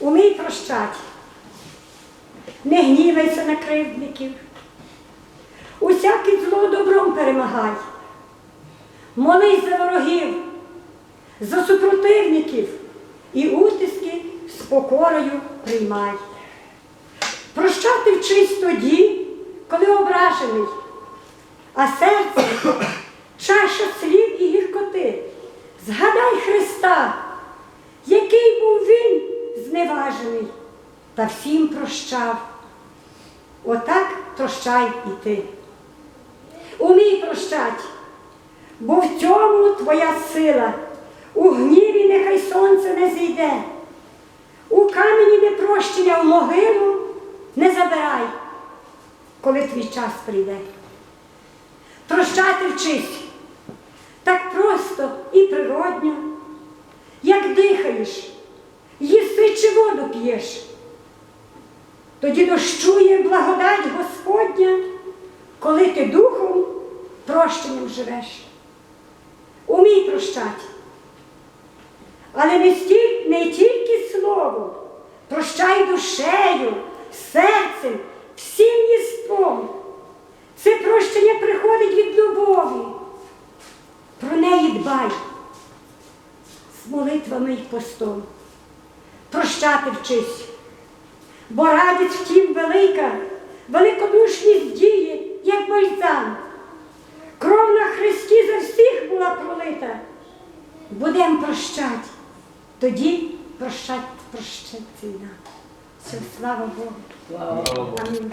Умій прощать. Не гнівайся на кривдників. Усяке зло добром перемагай. Молись за ворогів, за супротивників і утиски з покорою приймай. Прощати вчись тоді, коли ображений, а серце чаша слів і гіркоти. Згадай Христа, який був він зневажений, та всім прощав. Отак прощай і ти. Умій прощать, бо в цьому твоя сила. У гніві нехай сонце не зійде. У камені непрощення в могилу не забирай, коли твій час прийде. Прощати вчись так просто і природньо, як дихаєш, їси чи воду п'єш. Тоді дощує благодать Господня, коли ти духом прощенням живеш. Умій прощати. Але не, стіль, не тільки словом, прощай душею, серцем, молитвами й постом. Прощати вчись, бо радість втім велика, великодушність діє, як бальзам. Кров на Христі за всіх була пролита. Будем прощать, тоді прощать прощать ціна. Все, слава Богу. Слава Богу. Амінь.